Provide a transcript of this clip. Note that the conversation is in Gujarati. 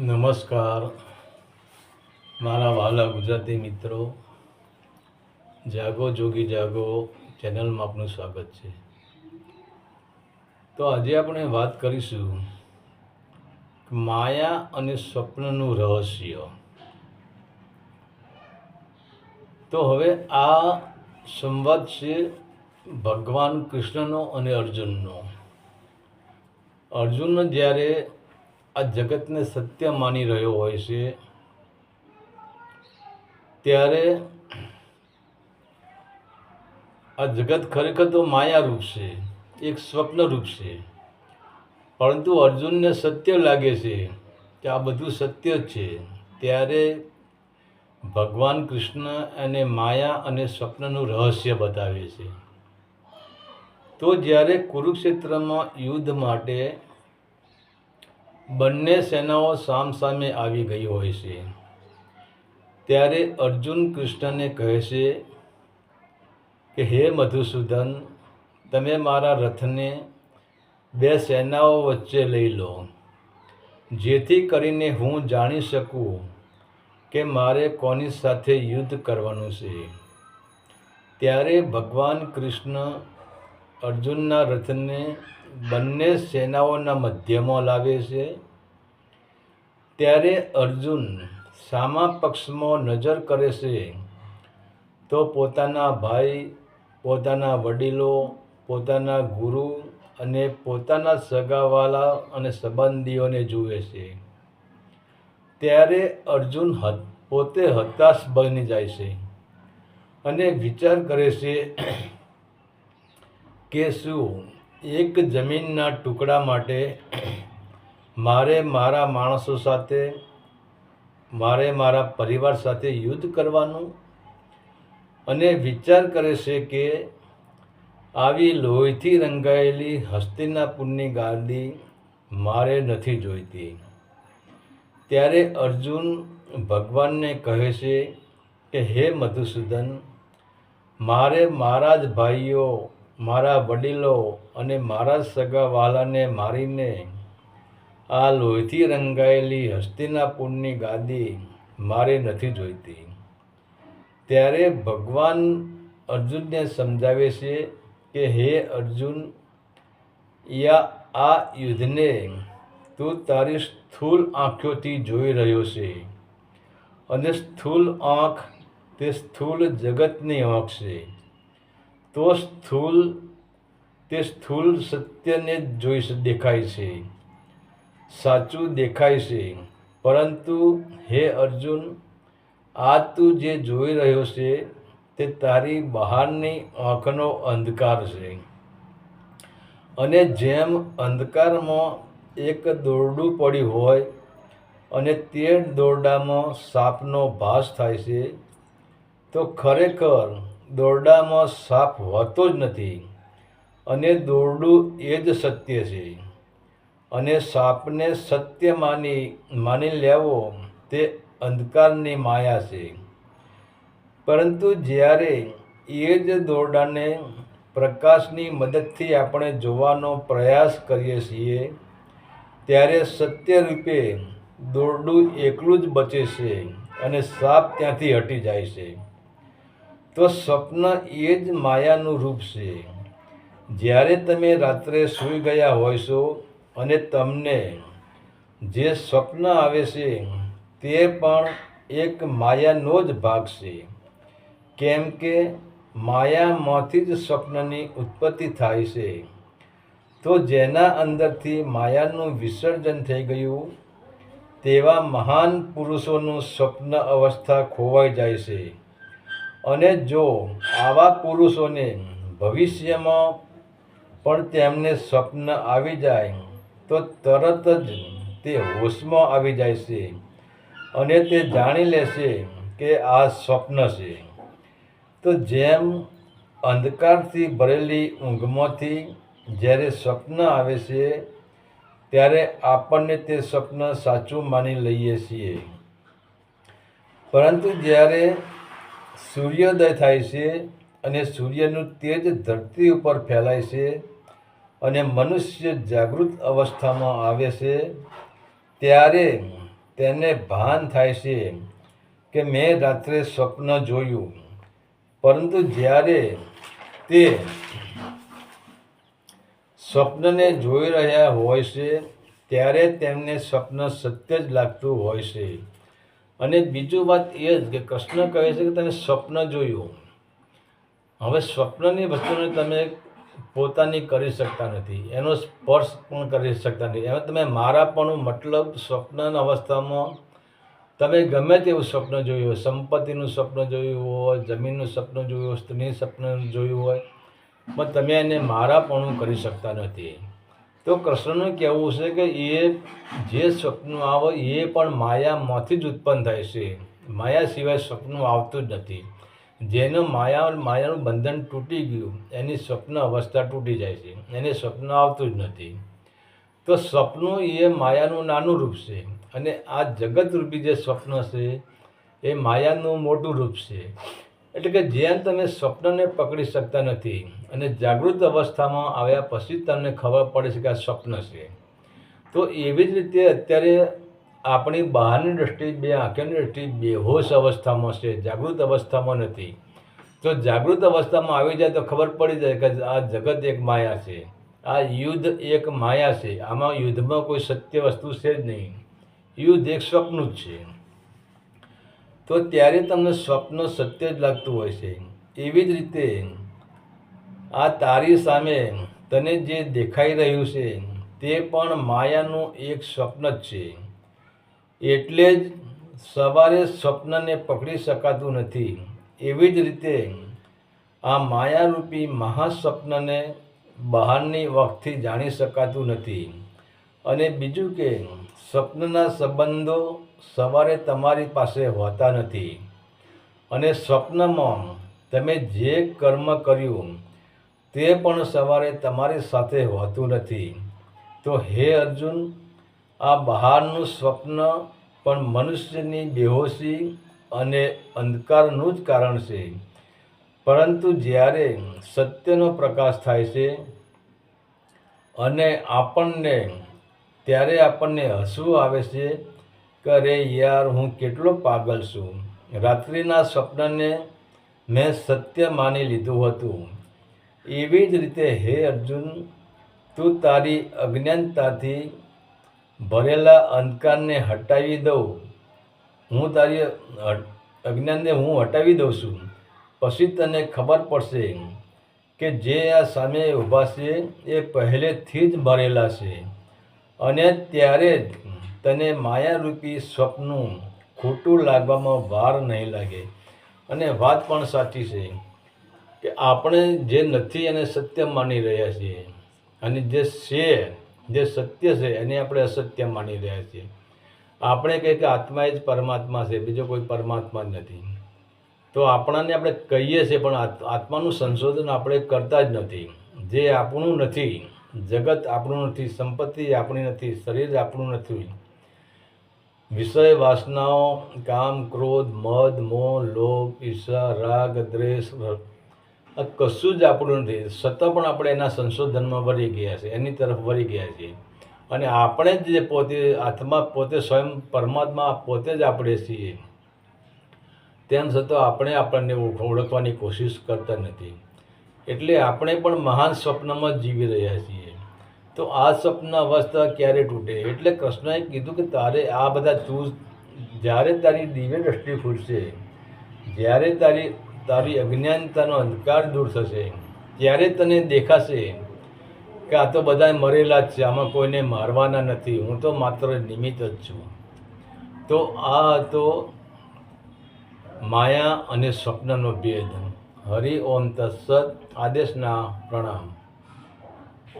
નમસ્કાર. મારા વહાલા ગુજરાતી મિત્રો, જાગો, જોગી જાગો ચેનલમાં આપનું સ્વાગત છે. તો આજે આપણે વાત કરીશું માયા અને સ્વપ્નનું રહસ્ય. તો હવે આ સંવાદ છે ભગવાન કૃષ્ણનો અને અર્જુનનો. અર્જુન જ્યારે આ જગતને સત્ય માની રહ્યો હોય છે, ત્યારે આ જગત ખરેખર તો માયારૂપ છે, એક સ્વપ્નરૂપ છે. પરંતુ અર્જુનને સત્ય લાગે છે કે આ બધું સત્ય જ છે. ત્યારે ભગવાન કૃષ્ણ એને માયા અને સ્વપ્નનું રહસ્ય બતાવે છે. તો જ્યારે કુરુક્ષેત્રમાં યુદ્ધ માટે બંને સેનાઓ સામસામે આવી ગઈ હોય છે. ત્યારે અર્જુન કૃષ્ણને કહે છે કે, હે મધુસૂદન, તમે મારા રથને બે સેનાઓ વચ્ચે લઈ લો. જેથી કરીને હું જાણી શકું કે મારે કોની સાથે યુદ્ધ કરવાનું છે. ત્યારે ભગવાન કૃષ્ણ અર્જુનના રથને બંને સેનાઓના મધ્યમાં લાવે છે. ત્યારે અર્જુન સામા પક્ષમાં નજર કરે છે તો પોતાના ભાઈ, પોતાના વડીલો, પોતાના ગુરુ અને પોતાના સગાવાલા અને સંબંધીઓને જુએ છે. ત્યારે અર્જુન પોતે હતાશ બની જાય છે અને વિચાર કરે છે કે શું એક જમીનના ટુકડા માટે મારે મારા માણસો સાથે, મારે મારા પરિવાર સાથે યુદ્ધ કરવાનું? અને વિચાર કરે છે કે આવી લોહીથી રંગાયેલી હસ્તિનાપુરની ગાદી મારે નથી જોઈતી. ત્યારે અર્જુન ભગવાનને કહે છે કે, હે મધુસૂદન, મારે મારા જ ભાઈઓ મારા વડીલો અને મારા સગાવાલાને મારીને આ લોહીથી રંગાયેલી હસ્તિનાપુરની ગાદી મારે નથી જોઈતી. ત્યારે ભગવાન અર્જુનને સમજાવે છે કે, હે અર્જુન, યા આ યુદ્ધને તું તારી સ્થૂલ આંખોથી જોઈ રહ્યો છે અને સ્થૂલ આંખ તે સ્થૂલ જગતની આંખ છે. તો સ્થૂલ, તે સ્થૂલ સત્યને જ જોઈ દેખાય છે. સાચું દેખાય છે. પરંતુ હે અર્જુન, આ તું જે જોઈ રહ્યો છે, તે તારી બહારની આંખનો અંધકાર છે. અને જેમ અંધકારમાં એક દોરડું પડ્યું હોય અને તે દોરડામાં સાપનો ભાસ થાય છે, તો ખરેખર દોરડામાં સાપ હોતો જ નથી. અને દોરડું એ જ સત્ય છે. અને સાપને સત્ય માની માની લેવો તે અંધકારની માયા છે. પરંતુ જ્યારે એ જ દોરડાને પ્રકાશની મદદથી આપણે જોવાનો પ્રયાસ કરીએ છીએ, ત્યારે સત્ય રૂપે દોરડું એકલું જ બચે છે અને સાપ ત્યાંથી હટી જાય છે. તો સ્વપ્ન એ જ માયાનું રૂપ છે. જ્યારે તમે રાત્રે સૂઈ ગયા હોય અને તમને જે સ્વપ્ન આવે છે તે પણ એક માયાનો જ ભાગ છે. કેમ કે માયામાંથી જ સ્વપ્નની ઉત્પત્તિ થાય છે. તો જેના અંદરથી માયાનું વિસર્જન થઈ ગયું, તેવા મહાન પુરુષોનું સ્વપ્ન અવસ્થા ખોવાઈ જાય છે. અને જો આવા પુરુષોને ભવિષ્યમાં પણ તેમને સ્વપ્ન આવી જાય, તો તરત જ તે હોશમાં આવી જાય છે અને તે જાણી લેશે કે આ સ્વપ્ન છે. તો જેમ અંધકારથી ભરેલી ઊંઘમાંથી જ્યારે સ્વપ્ન આવે છે, ત્યારે આપણને તે સ્વપ્ન સાચું માની લઈએ છીએ. પરંતુ જ્યારે સૂર્યોદય થાય છે અને સૂર્યનું તેજ ધરતી ઉપર ફેલાય છે અને મનુષ્ય જાગૃત અવસ્થામાં આવે છે, ત્યારે તેને ભાન થાય છે કે મેં રાત્રે સ્વપ્ન જોયું. પરંતુ જ્યારે તે સ્વપ્નને જોઈ રહ્યા હોય છે, ત્યારે તેમને સ્વપ્ન સત્ય જ લાગતું હોય છે. અને બીજું વાત એ જ કે કૃષ્ણ કહે છે કે તમે સ્વપ્ન જોયું હવે સ્વપ્નની વસ્તુને તમે પોતાની કરી શકતા નથી. એનો સ્પર્શ પણ કરી શકતા નથી. એમાં તમે મારા પણ મતલબ સ્વપ્ન અવસ્થામાં તમે ગમે તેવું સ્વપ્ન જોયું હોય, સંપત્તિનું સ્વપ્ન જોયું હોય, જમીનનું સ્વપ્ન જોયું હોય, સ્ત્રીનું સ્વપ્ન જોયું હોય, પણ તમે એને મારાપણું કરી શકતા નથી. તો કૃષ્ણનું કહેવું છે કે એ જે સ્વપ્ન આવે, એ પણ માયામાંથી જ ઉત્પન્ન થાય છે. માયા સિવાય સપનું આવતું જ નથી. જેનું માયા, માયાનું બંધન તૂટી ગયું, એની સ્વપ્ન અવસ્થા તૂટી જાય છે. એને સ્વપ્ન આવતું જ નથી. તો સ્વપ્ન એ માયાનું નાનું રૂપ છે અને આ જગતરૂપી જે સ્વપ્ન છે, એ માયાનું મોટું રૂપ છે. એટલે કે જેમ તમે સ્વપ્નને પકડી શકતા નથી અને જાગૃત અવસ્થામાં આવ્યા પછી તમને ખબર પડે છે કે આ સ્વપ્ન છે. તો એવી જ રીતે અત્યારે આપણી બહારની દ્રષ્ટિ બે, આંખોની દ્રષ્ટિ બેહોશ અવસ્થામાં છે, જાગૃત અવસ્થામાં નથી. તો જાગૃત અવસ્થામાં આવી જાય તો ખબર પડી જાય કે આ જગત એક માયા છે. આ યુદ્ધ એક માયા છે. આમાં યુદ્ધમાં કોઈ સત્ય વસ્તુ છે જ નહીં. યુદ્ધ એક સ્વપ્ન જ છે. તો ત્યારે તમને સ્વપ્ન સત્ય જ લાગતું હોય છે. એવી જ રીતે આ તારી સામે તને જે દેખાઈ રહ્યું છે, તે પણ માયાનું એક સ્વપ્ન જ છે. એટલે જ સવારે સ્વપ્નને પકડી શકાતું નથી. એવી જ રીતે આ માયારૂપી મહાસ્વપ્નને બહારની વખતથી જાણી શકાતું નથી. અને બીજું કે, સ્વપ્નના સંબંધો સવારે તમારી પાસે હોતા નથી. અને સ્વપ્નમાં તમે જે કર્મ કર્યું તે પણ સવારે તમારી સાથે હોતું નથી. તો હે અર્જુન, આ બહારનું સ્વપ્ન પણ મનુષ્યની બેહોશી અને અંધકારનું જ કારણ છે. પરંતુ જ્યારે સત્યનો પ્રકાશ થાય છે અને આપણને, ત્યારે આપણને હસવું આવે છે કે અરે યાર, હું કેટલો પાગલ છું. રાત્રિના સ્વપ્નને મેં સત્ય માની લીધું હતું. એવી જ રીતે હે અર્જુન, તું તારી અજ્ઞાનતાથી ભરેલા અંધકારને હટાવી દઉં. હું તારી અજ્ઞાનને હું હટાવી દઉં છું. પછી તને ખબર પડશે કે જે આ સામે ઊભા છે એ પહેલેથી જ ભરેલા છે અને ત્યારે જ તને માયારૂપી સ્વપ્નું ખોટું લાગવામાં વાર નહીં લાગે. અને વાત પણ સાચી છે. કે આપણે જે નથી એને સત્ય માની રહ્યા છીએ અને જે છે, જે સત્ય છે એને આપણે અસત્ય માની રહ્યા છીએ. આપણે કહીએ કે આત્મા જ પરમાત્મા છે, બીજો કોઈ પરમાત્મા જ નથી. તો આપણાને આપણે કહીએ છીએ પણ આત્માનું સંશોધન આપણે કરતા જ નથી. જે આપણું નથી, જગત આપણું નથી, સંપત્તિ આપણી નથી, શરીર આપણું નથી. વિષય, વાસનાઓ, કામ, ક્રોધ, મદ, મોહ, લોભ, ઈર્ષા, રાગ, દ્વેષ કશું જ આપણું નથી. છતાં પણ આપણે એના સંશોધનમાં વળી ગયા છે એની તરફ વળી ગયા છીએ. અને આપણે જ જે પોતે, આત્મા પોતે સ્વયં પરમાત્મા પોતે જ આપણે છીએ. તેમ છતાં આપણે આપણને ઓળખવાની કોશિશ કરતા નથી. એટલે આપણે પણ મહાન સ્વપ્નમાં જ જીવી રહ્યા છીએ. તો આ સ્વપ્ન અવસ્થા ક્યારે તૂટે? એટલે કૃષ્ણએ કીધું કે તારે આ બધા તું, જ્યારે તારી દિવ્ય દ્રષ્ટિ ખુલશે, જ્યારે તારી તારી અજ્ઞાનતાનો અંધકાર દૂર થશે. ત્યારે તને દેખાશે કે આ તો બધા મરેલા જ છે, આમાં કોઈને મારવાના નથી. હું તો માત્ર નિમિત્ત જ છું. તો આ હતો માયા અને સ્વપ્નનો ભેદ. હરિ ઓમ તત્સદ આદેશના પ્રણામ.